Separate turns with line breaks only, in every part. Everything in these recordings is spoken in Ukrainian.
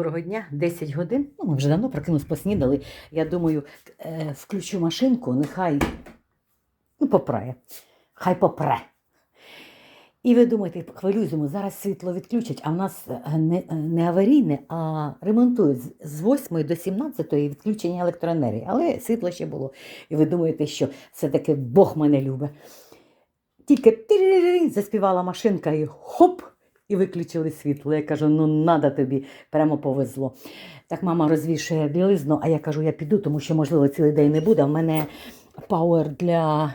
Доброго дня, 10 годин. Ну, ми вже давно прокинулись, поснідали. Я думаю, е, включу машинку, нехай ну, попрає. Хай попре. І ви думаєте, хвилюємо, зараз світло відключать, а в нас е, не, е, не аварійне, а ремонтують з 8 до 17 відключення електроенергії. Але світло ще було. І ви думаєте, що все-таки Бог мене любить. Тільки заспівала машинка і хоп! І виключили світло. Я кажу, ну надо тобі, прямо повезло. Так мама розвішує білизну, а я кажу, я піду, тому що, можливо, цілий день не буде. У мене пауер для.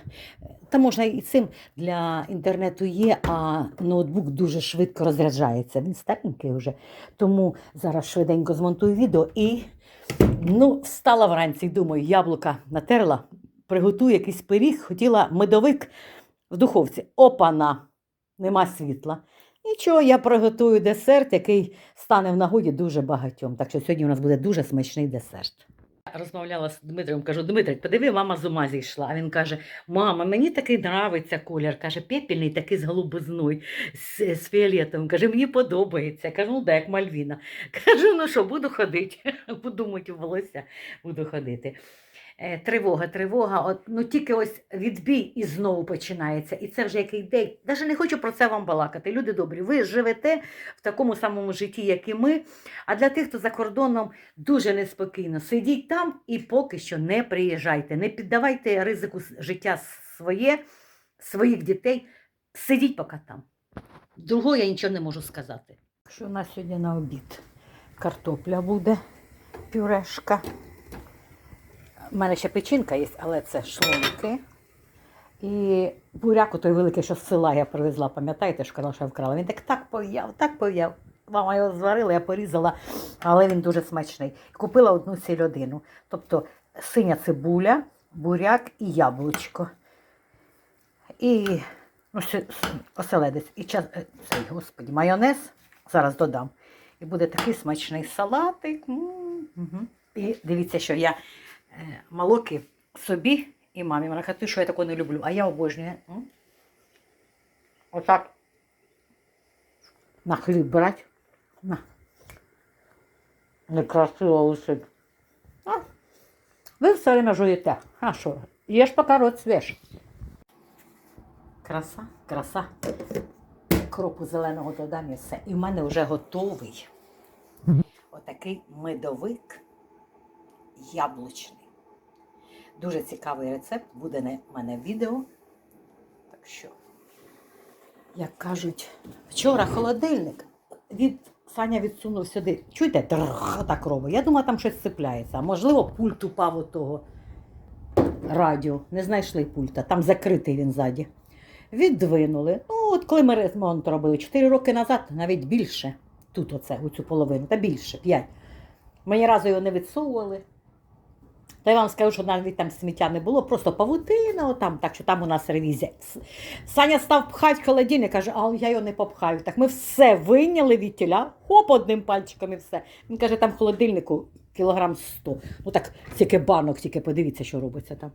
Та можна і цим для інтернету є, а ноутбук дуже швидко розряджається. Він старенький вже. Тому зараз швиденько змонтую відео і ну, встала вранці, думаю, яблука натерла, приготую якийсь пиріг, хотіла медовик в духовці. Опана! Нема світла. Нічого, я приготую десерт, який стане в нагоді дуже багатьом. Так що сьогодні у нас буде дуже смачний десерт. Розмовляла з Дмитром, кажу, Дмитрик, подиви, мама з ума зійшла. А він каже: Мама, мені такий нравиться колір. Каже, пепельний такий з голубизною, з, з фіолетовим. Каже, мені подобається. Кажу, ну да, як Мальвіна. Кажу, ну що, буду ходити. Буду мити волосся, буду ходити. Е, Тривога, тривога. От, ну тільки ось відбій і знову починається. І це вже який день. Навіть не хочу про це вам балакати. Люди добрі, ви живете в такому самому житті, як і ми. А для тих, хто за кордоном дуже неспокійно, сидіть там і поки що не приїжджайте. Не піддавайте ризику життя своє, своїх дітей. Сидіть поки там. Другого я нічого не можу сказати. Що у нас сьогодні на обід? Картопля буде, пюрешка. У мене ще печінка є, але це шлунки. І буряк, той великий, що з села я привезла, пам'ятаєте, що казала, що я вкрала. Він так так пов'яв, так пов'яв. Мама його зварила, я порізала, але він дуже смачний. Купила одну сільодину. Тобто синя цибуля, буряк і яблучко. І ну, оселедець. І час, е, цей, господі, майонез. Зараз додам. І буде такий смачний салатик. М, мгм. І дивіться, що я молоки собі і мамі. Вона каже, ти що я такого не люблю, а я обожнюю. Отак. На хліб брати. На. Некрасиво лишить. Ви все время жуєте. А що? Їж поки рот свіж. Краса, краса. Кропу зеленого додам і все. І в мене вже готовий. Отакий медовик яблучний. Дуже цікавий рецепт, буде на мене відео. Так що, як кажуть, вчора холодильник від Саня відсунув сюди. Чуєте, трх, так робить. Я думаю, там щось цепляється. А можливо, пульт упав от того радіо. Не знайшли пульта, там закритий він ззаді. Віддвинули. Ну, от коли ми ремонт робили 4 роки назад, навіть більше. Тут оце, у цю половину, та більше, 5. Ми ні разу його не відсовували. Та я вам скажу, що навіть там сміття не було, просто павутина, отам, так що там у нас ревізія. Саня став пхати холодильник, каже, а я його не попхаю. Так ми все вийняли від тіля, хоп, одним пальчиком і все. Він каже, там в холодильнику кілограм 100. Ну так, тільки банок, тільки подивіться, що робиться там.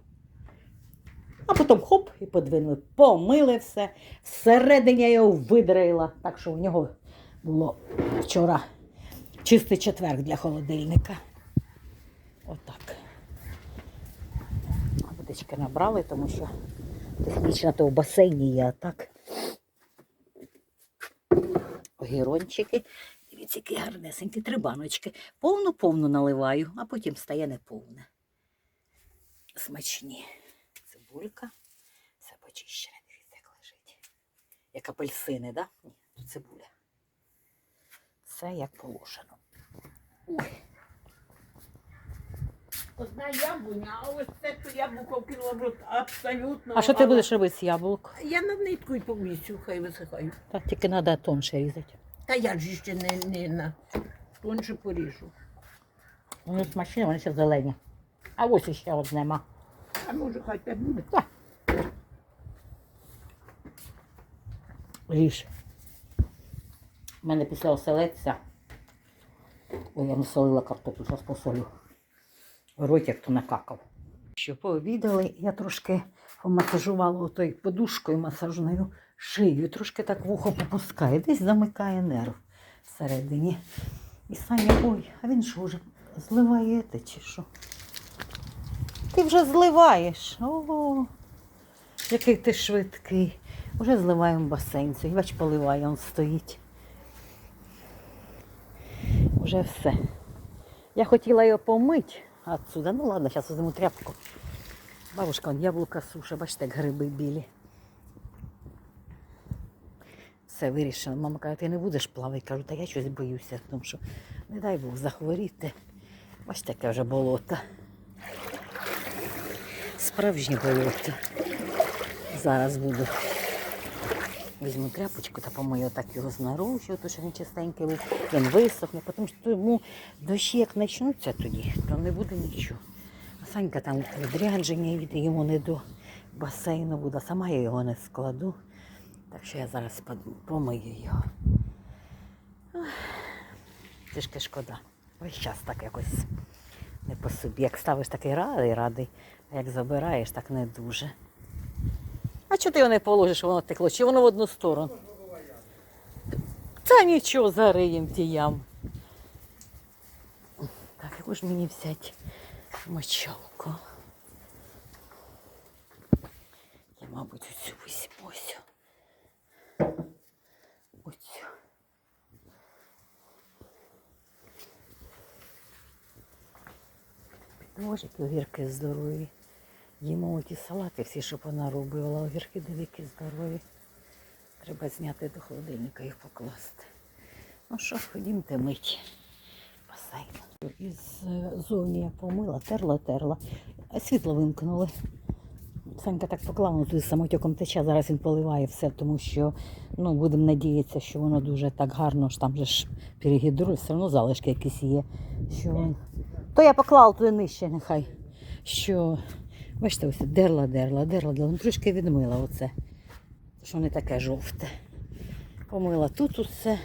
А потім хоп і подвинули, помили все. Всередині я його видрила. Так що у нього було вчора чистий четверг для холодильника. Отак. Водички набрали, тому що технічно то в басейні є, так. Огірончики. Дивіться, які гарнесенькі, три баночки. Повну-повну наливаю, а потім стає неповне. Смачні. Цибулька. Все почищене, дивіться, як лежить. Як апельсини, да? Ні, тут цибуля. Все як положено. Ой.
Одна яблуня, а ось це то яблуко рот абсолютно.
А що ти будеш робити з яблук?
Я на нитку й повісю, хай висихаю.
Так, тільки треба тонше різати.
Та я ж ще не, не на тонше поріжу.
Вони смачні, вони ще зелені. А ось іще одне ма.
А може хай те буде.
Ріж. У мене після оселедця. Ой, я не солила картоплю, зараз посолю. Рот як то накакав. Що пообідали, я трошки помасажувала отою подушкою масажною шию, трошки так вухо попускає, десь замикає нерв всередині. І Саня, ой, а він що вже зливає те чи що? Ти вже зливаєш. Ого, який ти швидкий. Уже зливаємо басейн. Цей, бач, поливає, він стоїть. Уже все. Я хотіла його помити отсюда. Ну ладно, зараз візьму тряпку. Бабушка, он яблука суша, бачите, як гриби білі. Все вирішила. Мама каже, ти не будеш плавати. Кажу, та я щось боюся, тому що не дай Бог захворіти. Бачите, яке вже болото. Справжнє болото. Зараз буду. Візьму тряпочку та помию так його знаружі, то що він чистенький був, він висохне, тому що тому дощі як почнуться тоді, то не буде нічого. А Санька там відрядження йде, йому не до басейну буде, сама я його не складу. Так що я зараз помию його. Трішки шкода. Весь час так якось не по собі. Як ставиш такий радий, радий, а як забираєш, так не дуже. А чого ти його не положиш, воно текло? Чи воно в одну сторону? Та нічого, зариєм ті ям. Так, яку ж мені взяти мочалку? Я, мабуть, оцю візьму. ось. Оцю. Підложики, огірки здорові. Їмо оті салати всі, що вона робила, огірки девіки здорові. Треба зняти до холодильника їх покласти. Ну що, ходімте мить басейн. Із е, зовні я помила, терла, терла, а світло вимкнули. Санька так поклав, ну туди самотеком тече, зараз він поливає все, тому що ну, будемо надіятися, що воно дуже так гарно, ж там же ж перегідрує, все одно залишки якісь є. Що... То я поклала туди нижче, нехай. Що, бачите, ось дерла, дерла, дерла, дерла. Ну, трошки відмила оце, що не таке жовте. Помила тут усе.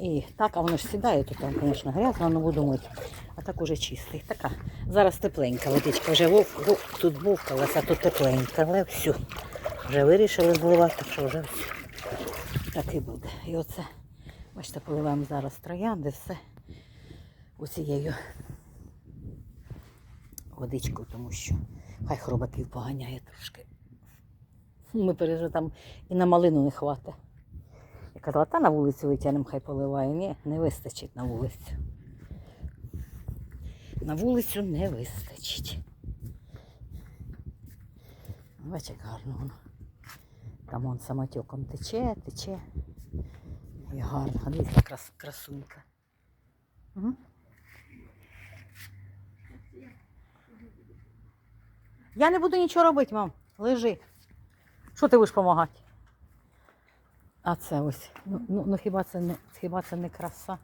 І так, а воно ж сідає, тут там, звісно, грязно, але буду мити. А так уже чистий. Така. Зараз тепленька водичка. Вже вов, вов, тут вовкалася, а тут тепленька. Але все. Вже вирішили зливати, так що вже все. Так і буде. І оце, бачите, поливаємо зараз троянди, все оцією водичкою, тому що хай хробаків поганяє трошки. Ми пережили там і на малину не хватить. Я казала, та на вулицю витягнемо, хай поливає. Ні, не вистачить на вулицю. На вулицю не вистачить. Бачиш, як гарно воно. Там он самотеком тече, тече. Ой, гарно. Дивіться, крас, красунька. Угу. Я не буду нічого робити, мам. Лежи. Що ти будеш допомагати? А це ось. Ну, ну, ну хіба це не хіба це не краса?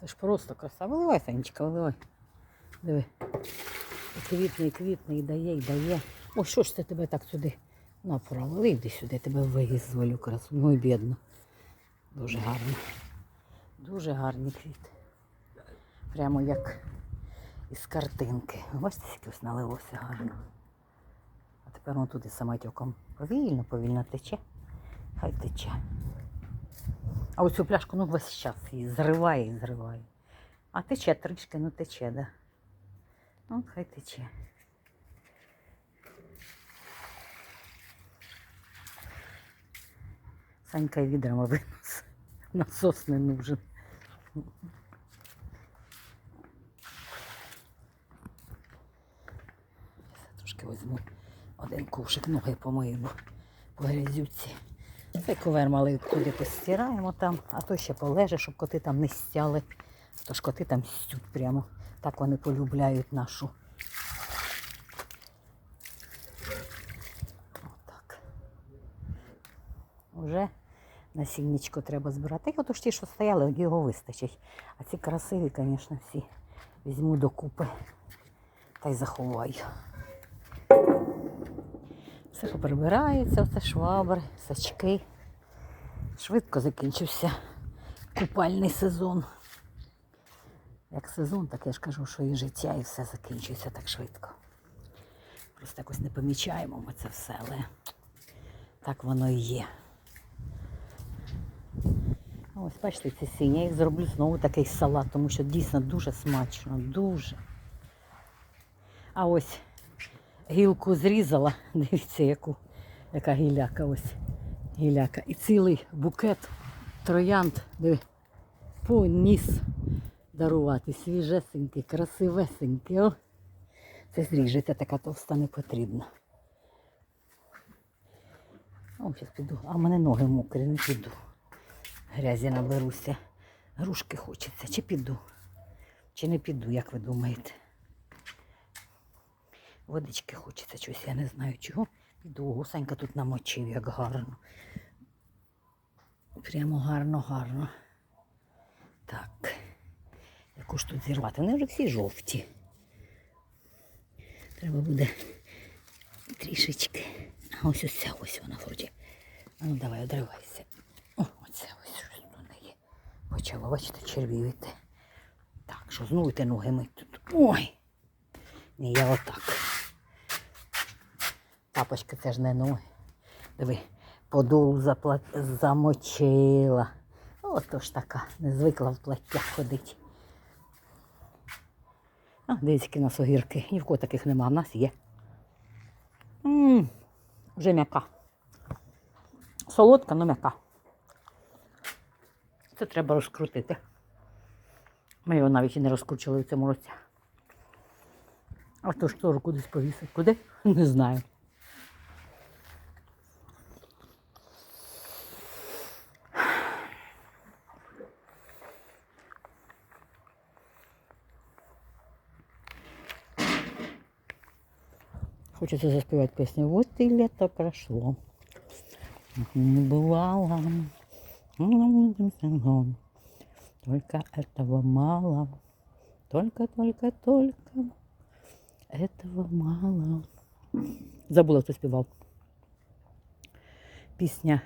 Це ж просто краса. Виливай, Санечка, виливай. Диви. І квітне, і квітне, і дає, і дає. О, що ж це тебе так сюди направили? Йди сюди, я тебе визволю красу. Ну і бідно. Дуже гарно. Дуже гарні квіти. Прямо як із картинки. Бачите, скільки налилося гарно. А тепер воно туди самотеком повільно, повільно тече. Хай тече. А оцю пляшку ну весь час її зриває і зриває. А тече трішки, ну тече, да. Ну, хай тече. Санька відрами винос. Насос не нужен. Я трошки візьму один ковшик ноги помию, бо по грязюці. Цей ковер малий туди постираємо там, а то ще полеже, щоб коти там не стяли. Тож коти там стють прямо. Так вони полюбляють нашу. Отак. Уже насіннячко треба збирати. І отож ті, що стояли, його вистачить. А ці красиві, звісно, всі візьму докупи та й заховаю. Все поприбирається, оце швабри, сачки. Швидко закінчився купальний сезон. Як сезон, так я ж кажу, що і життя, і все закінчується так швидко. Просто якось не помічаємо ми це все, але так воно і є. Ось бачите, ці сині. Я їх зроблю знову такий салат, тому що дійсно дуже смачно, дуже. А ось гілку зрізала, дивіться, яку, яка гіляка ось. Гіляка. І цілий букет троянд, диви, поніс дарувати. Свіжесенький, красивесенький. О. Це зріжеться, така товста не потрібна. О, зараз піду. А в мене ноги мокрі, не піду. Грязі наберуся. Грушки хочеться. Чи піду? Чи не піду, як ви думаєте? Водички хочеться щось, я не знаю чого. Піду, гусенька тут намочив, як гарно. Прямо гарно, гарно. Так. Яку ж тут зірвати? Вони вже всі жовті. Треба буде трішечки. А ось ось ця ось вона вроді. Ну давай, одривайся. О, оце ось щось тут не є. Почало, бачите, червівити. Так, що знову ти ноги мить тут. Ой! Ні, я отак. Тапочки це ж не ноги. Диви, подолу запла... замочила. Ото ж така, не звикла в платтях ходити. А, які нас огірки. Ні в кого таких нема, в нас є. М, вже м'яка. Солодка, але м'яка. Це треба розкрутити. Ми його навіть і не розкручили в цьому році. А то ж теж кудись повісив. Куди? Не знаю. Хочется заспевать песню «Вот и лето прошло, не бывало, только этого мало, только, только, только этого мало». Забула, хто співав. Пісня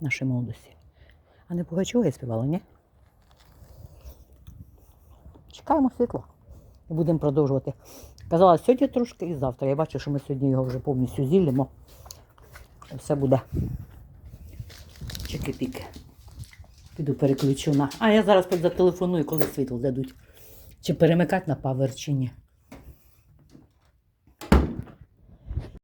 нашої молодості. А не Пугачова я співала, ні? Чекаємо світла. І будемо продовжувати. Казала, сьогодні трошки і завтра. Я бачу, що ми сьогодні його вже повністю зіллємо. Все буде. Чики-піки. Піду переключу на. А я зараз зателефоную, коли світло дадуть. Чи перемикати на павер, чи ні.